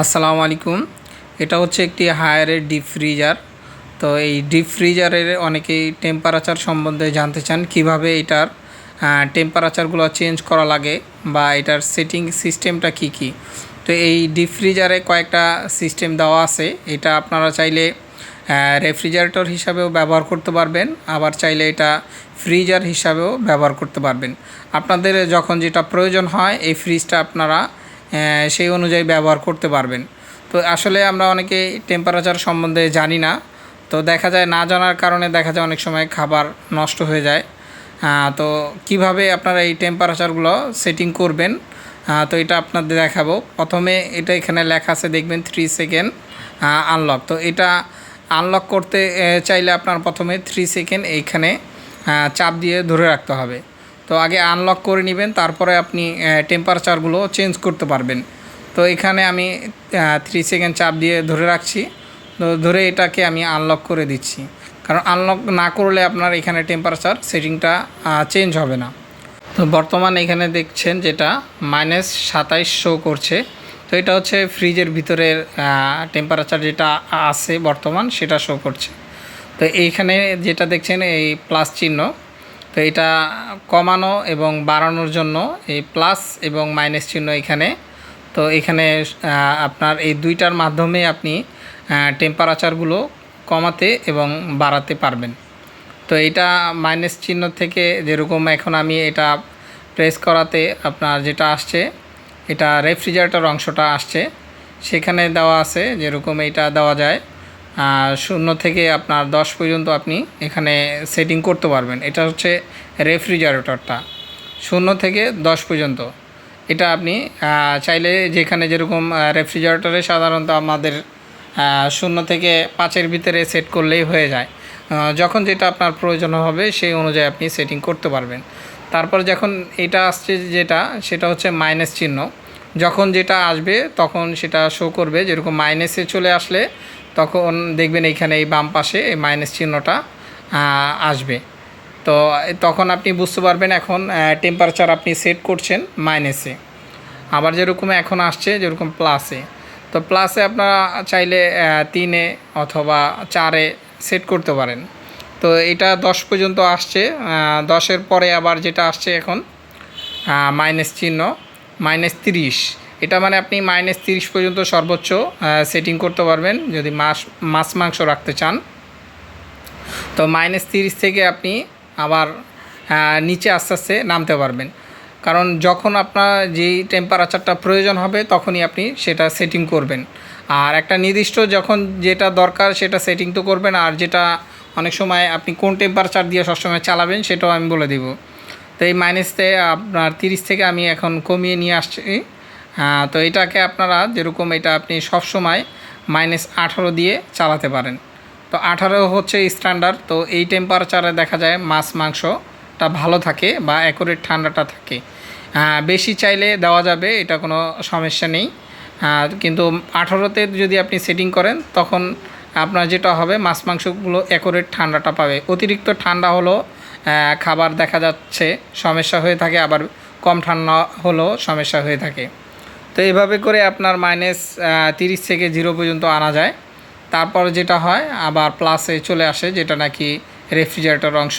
আসসালামু আলাইকুম। এটা হচ্ছে একটি হায়ারের ডিপ ফ্রিজার। তো এই ডিপ ফ্রিজারের অনেকেই টেম্পারেচার সম্বন্ধে জানতে চান, কীভাবে এটার টেম্পারেচারগুলো চেঞ্জ করা লাগে বা এটার সেটিং সিস্টেমটা কি কি। তো এই ডিপ ফ্রিজারে কয়েকটা সিস্টেম দেওয়া আছে। এটা আপনারা চাইলে রেফ্রিজারেটর হিসাবেও ব্যবহার করতে পারবেন। আবার চাইলে এটা ফ্রিজার হিসাবেও ব্যবহার করতে পারবেন। আপনাদের যখন যেটা প্রয়োজন হয়, এই ফ্রিজটা আপনারা সেই অনুযায়ী ব্যবহার করতে পারবেন। তো আসলে আমরা অনেকে টেম্পারেচার সম্বন্ধে জানি না। তো দেখা যায় না জানার কারণে দেখা যায় অনেক সময় খাবার নষ্ট হয়ে যায়। তো কীভাবে আপনারা এই টেম্পারেচারগুলো সেটিং করবেন? তো এটা আপনাদের দেখাবো। প্রথমে এটা এখানে লেখা আছে, দেখবেন থ্রি সেকেন্ড আনলক তো এটা আনলক করতে চাইলে আপনার প্রথমে থ্রি সেকেন্ড এইখানে চাপ দিয়ে ধরে রাখতে হবে। তো আগে আনলক করে নেবেন, তারপরে আপনি টেম্পারেচারগুলো চেঞ্জ করতে পারবেন। তো এখানে আমি থ্রি সেকেন্ড চাপ দিয়ে ধরে রাখছি। তো ধরে এটাকে আমি আনলক করে দিচ্ছি। কারণ আনলক না করলে আপনার এখানে টেম্পারেচার সেটিংটা চেঞ্জ হবে না। তো বর্তমানে এখানে দেখছেন যেটা মাইনাস সাতাইশ শো করছে। তো এটা হচ্ছে ফ্রিজের ভিতরের টেম্পারেচার যেটা আছে বর্তমান, সেটা শো করছে। তো এইখানে যেটা দেখছেন, এই প্লাস চিহ্ন। তো এটা কমানো এবং বাড়ানোর জন্য এই প্লাস এবং মাইনাস চিহ্ন এখানে। তো এখানে আপনার এই দুইটার মাধ্যমে আপনি টেম্পারেচারগুলো কমাতে এবং বাড়াতে পারবেন। তো এটা মাইনাস চিহ্ন থেকে যেরকম এখন আমি এটা প্রেস করাতে আপনার যেটা আসছে, এটা রেফ্রিজারেটর অংশটা আসছে। সেখানে দেওয়া আছে যেরকম এটা দেওয়া যায়। শূন্য থেকে আপনার দশ পর্যন্ত আপনি এখানে সেটিং করতে পারবেন। এটা হচ্ছে রেফ্রিজারেটরটা শূন্য থেকে দশ পর্যন্ত। এটা আপনি চাইলে যেখানে যেরকম রেফ্রিজারেটরে সাধারণত আমাদের শূন্য থেকে পাঁচের ভিতরে সেট করলেই হয়ে যায়। যখন যেটা আপনার প্রয়োজন হবে, সেই অনুযায়ী আপনি সেটিং করতে পারবেন। তারপর যখন এটা আসছে যেটা, সেটা হচ্ছে মাইনাস চিহ্ন। যখন যেটা আসবে, তখন সেটা শো করবে। যেরকম মাইনাসে চলে আসলে তখন দেখবেন এইখানে এই বাম পাশে এই মাইনাস চিহ্নটা আসবে। তো তখন আপনি বুঝতে পারবেন এখন টেম্পারেচার আপনি সেট করছেন মাইনাসে আবার যেরকম এখন আসছে, যেরকম প্লাসে তো প্লাসে আপনারা চাইলে তিনে অথবা চারে সেট করতে পারেন। তো এটা দশ পর্যন্ত আসছে দশের পরে আবার যেটা আসছে এখন মাইনাস চিহ্ন মাইনাস তিরিশ। এটা মানে আপনি মাইনাস তিরিশ পর্যন্ত সর্বোচ্চ সেটিং করতে পারবেন যদি মাছ মাছ মাংস রাখতে চান। তো মাইনাস তিরিশ থেকে আপনি আবার নিচে আস্তে আস্তে নামতে পারবেন। কারণ যখন আপনার যেই টেম্পারেচারটা প্রয়োজন হবে, তখনই আপনি সেটা সেটিং করবেন। আর একটা নির্দিষ্ট যখন যেটা দরকার সেটা সেটিং তো করবেন, আর যেটা অনেক সময় আপনি কোন টেম্পারেচার দিয়ে সবসময় চালাবেন সেটাও আমি বলে দিব। তো এই মাইনাসতে আপনার তিরিশ থেকে আমি এখন কমিয়ে নিয়ে আসছি। তো এটাকে আপনারা যেরকম এটা আপনি সবসময় মাইনাস আঠারো দিয়ে চালাতে পারেন। তো আঠারো হচ্ছে স্ট্যান্ডার্ড তো এই টেম্পারেচারে দেখা যায় মাছ মাংসটা ভালো থাকে বা অ্যাকুরেট ঠান্ডাটা থাকে। আহ, বেশি চাইলে দেওয়া যাবে এটা কোনো সমস্যা নেই। আহ, কিন্তু আঠারোতে যদি আপনি সেটিং করেন তখন আপনার যেটা হবে মাছ মাংসগুলো অ্যাকুরেট ঠান্ডাটা পাবে। অতিরিক্ত ঠান্ডা হলো খাবার দেখা যাচ্ছে সমস্যা হয়ে থাকে আবার কম ঠান্ডা হলেও সমস্যা হয়ে থাকে। তো এইভাবে করে আপনার মাইনাস তিরিশ থেকে জিরো পর্যন্ত আনা যায়। তারপর যেটা হয়, আবার প্লাসে চলে আসে, যেটা নাকি রেফ্রিজারেটর অংশ,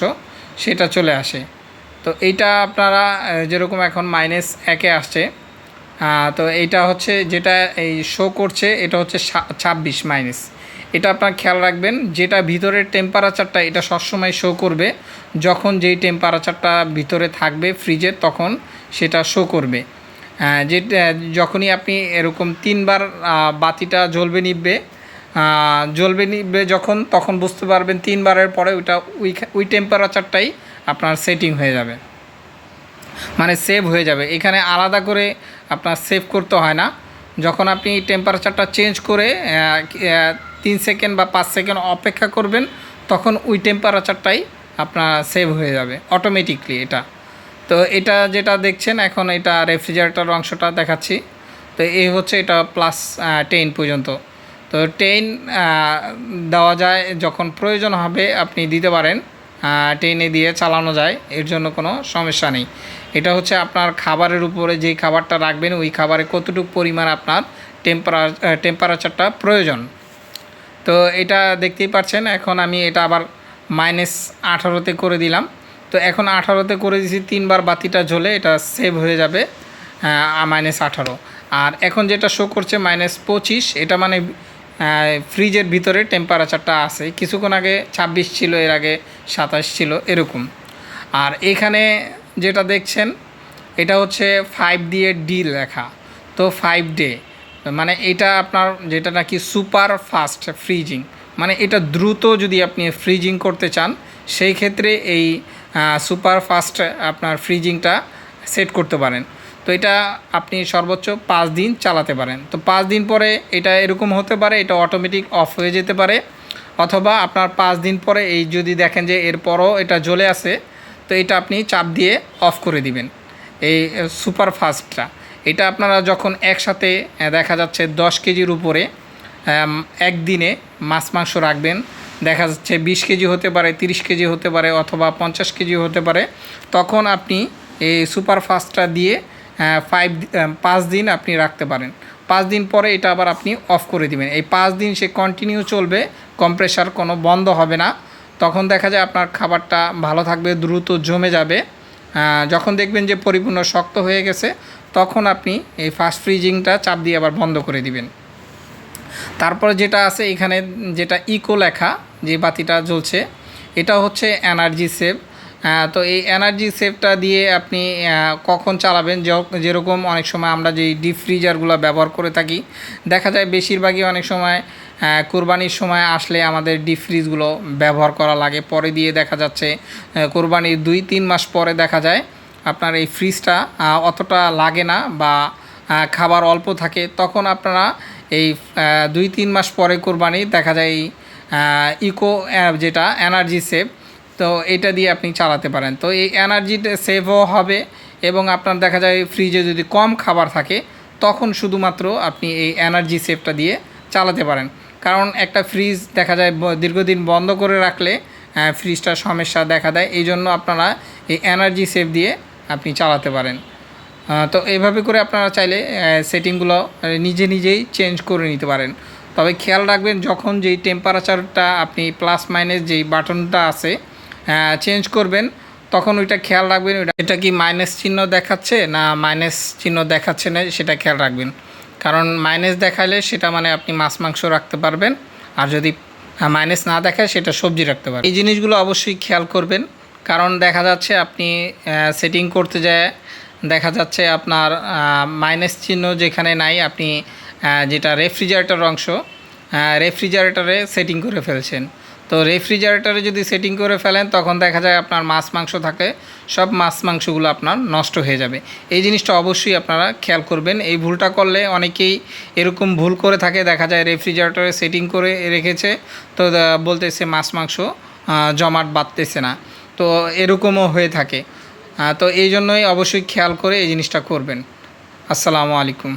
সেটা চলে আসে। তো এইটা আপনারা যেরকম এখন মাইনাস একে আসছে তো এইটা হচ্ছে যেটা এই শো করছে, এটা হচ্ছে ছাব্বিশ মাইনাস এটা আপনার খেয়াল রাখবেন, যেটা ভিতরের টেম্পারেচারটা এটা সবসময় শো করবে, যখন যেই টেম্পারেচারটা ভিতরে থাকবে ফ্রিজের তখন সেটা শো করবে। যেটা যখনই আপনি এরকম তিনবার বাতিটা জ্বলবে নিববে জ্বলবে নিবে যখন, তখন বুঝতে পারবেন তিনবারের পরে ওইটা ওই ওই টেম্পারেচারটাই আপনার সেটিং হয়ে যাবে। মানে সেভ হয়ে যাবে। এখানে আলাদা করে আপনার সেভ করতে হয় না। যখন আপনি টেম্পারেচারটা চেঞ্জ করে তিন সেকেন্ড বা পাঁচ সেকেন্ড অপেক্ষা করবেন, তখন ওই টেম্পারেচারটাই আপনার সেভ হয়ে যাবে অটোমেটিকলি এটা। তো এটা যেটা দেখছেন, এখন এটা রেফ্রিজারেটর অংশটা দেখাচ্ছি। তো এই হচ্ছে এটা প্লাস টেন পর্যন্ত। তো টেন দেওয়া যায় যখন প্রয়োজন হবে, আপনি দিতে পারেন। টেনে দিয়ে চালানো যায়, এর জন্য কোনো সমস্যা নেই। এটা হচ্ছে আপনার খাবারের উপরে যেই খাবারটা রাখবেন, ওই খাবারে কতটুকু পরিমাণ আপনার টেম্পারা টেম্পারেচারটা প্রয়োজন। তো এটা দেখতেই পাচ্ছেন, এখন আমি এটা আবার মাইনাস আঠারোতে করে দিলাম। তো এখন আঠারোতে করে দিয়েছি তিনবার বাতিটা জ্বলে এটা সেভ হয়ে যাবে মাইনাস আঠারো। আর এখন যেটা শো করছে মাইনাস পঁচিশ, এটা মানে ফ্রিজের ভিতরে টেম্পারেচারটা আছে। কিছুক্ষণ আগে ছাব্বিশ ছিল, এর আগে সাতাশ ছিল, এরকম। আর এখানে যেটা দেখছেন, এটা হচ্ছে ফাইভ দিয়ে ডি লেখা। তো ফাইভ ডে মানে এটা আপনার যেটা নাকি সুপার ফাস্ট ফ্রিজিং মানে এটা দ্রুত যদি আপনি ফ্রিজিং করতে চান, সেই ক্ষেত্রে এই সুপার ফাস্ট আপনার ফ্রিজিংটা সেট করতে পারেন। তো এটা আপনি সর্বোচ্চ পাঁচ দিন চালাতে পারেন। তো পাঁচ দিন পরে এটা এরকম হতে পারে, এটা অটোমেটিক অফ হয়ে যেতে পারে। অথবা আপনার পাঁচ দিন পরে এই যদি দেখেন যে এরপরও এটা জ্বলে আসে তো এটা আপনি চাপ দিয়ে অফ করে দিবেন। এই সুপার ফাস্টটা এটা আপনারা যখন একসাথে দেখা যাচ্ছে দশ কেজির উপরে একদিনে মাছ, মাংস রাখবেন দেখা যাচ্ছে বিশ কেজি হতে পারে, তিরিশ কেজি হতে পারে অথবা পঞ্চাশ কেজি হতে পারে। তখন আপনি এই সুপার ফাস্টটা দিয়ে ফাইভ পাঁচ দিন আপনি রাখতে পারেন। পাঁচ দিন পরে এটা আবার আপনি অফ করে দিবেন। এই পাঁচ দিন সে কন্টিনিউ চলবে কম্প্রেসার কোনো বন্ধ হবে না। তখন দেখা যায় আপনার খাবারটা ভালো থাকবে, দ্রুত জমে যাবে। যখন দেখবেন যে পরিপূর্ণ শক্ত হয়ে গেছে, তখন আপনি এই ফাস্ট ফ্রিজিংটা চাপ দিয়ে আবার বন্ধ করে দিবেন। তারপরে যেটা আছে এখানে যেটা ইকো লেখা, যে বাতিটা জ্বলছে, এটা হচ্ছে এনার্জি সেভ তো এই এনার্জি সেভটা দিয়ে আপনি কখন চালাবেন? যেরকম অনেক সময় আমরা যেই ডিপ ফ্রিজারগুলো ব্যবহার করে থাকি, দেখা যায় বেশিরভাগই অনেক সময় কোরবানির সময় আসলে আমাদের ডিপ ফ্রিজগুলো ব্যবহার করা লাগে। পরে দিয়ে দেখা যাচ্ছে কোরবানির দুই, তিন মাস পরে দেখা যায় আপনার এই ফ্রিজটা অতটা লাগে না বা খাবার অল্প থাকে। তখন আপনারা এই দুই তিন মাস পরে কোরবানি, দেখা যায় ইকো যেটা এনার্জি সেভ, তো এটা দিয়ে আপনি চালাতে পারেন। তো এই এনার্জিটা সেভও হবে এবং আপনার দেখা যায় ফ্রিজে যদি কম খাবার থাকে, তখন শুধুমাত্র আপনি এই এনার্জি সেভটা দিয়ে চালাতে পারেন। কারণ একটা ফ্রিজ দেখা যায় দীর্ঘদিন বন্ধ করে রাখলে ফ্রিজটার সমস্যা দেখা দেয়। এই জন্য আপনারা এই এনার্জি সেভ দিয়ে আপনি চালাতে পারেন। তো এইভাবে করে আপনারা চাইলে সেটিংগুলো নিজে নিজেই চেঞ্জ করে নিতে পারেন। তবে খেয়াল রাখবেন, যখন যেই টেম্পারেচারটা আপনি প্লাস মাইনাস যেই বাটনটা আছে চেঞ্জ করবেন, তখন ওইটা খেয়াল রাখবেন, ওইটা এটা কি মাইনাস চিহ্ন দেখাচ্ছে না মাইনাস চিহ্ন দেখাচ্ছে না, সেটা খেয়াল রাখবেন। কারণ মাইনাস দেখালে সেটা মানে আপনি মাছ মাংস রাখতে পারবেন, আর যদি মাইনাস না দেখায়, সেটা সবজি রাখতে পারবেন। এই জিনিসগুলো অবশ্যই খেয়াল করবেন, কারণ দেখা যাচ্ছে আপনি সেটিং করতে যায় দেখা যাচ্ছে আপনার মাইনাস চিহ্ন যেখানে নাই, আপনি যেটা রেফ্রিজারেটর অংশ রেফ্রিজারেটরে সেটিং করে ফেলছেন। তো রেফ্রিজারেটরে যদি সেটিং করে ফেলেন, তখন দেখা যায় আপনার মাছ মাংস থাকে, সব মাছ মাংসগুলো আপনার নষ্ট হয়ে যাবে। এই জিনিসটা অবশ্যই আপনারা খেয়াল করবেন। এই ভুলটা করলে অনেকেই এরকম ভুল করে থাকে, দেখা যায় রেফ্রিজারেটরে সেটিং করে রেখেছে, তো বলতেছে মাছ মাংস জমাট বাঁধতেছে না। তো এরকমও হয়ে থাকে। তো এই জন্যই অবশ্যই খেয়াল করে এই জিনিসটা করবেন। আসসালামু আলাইকুম।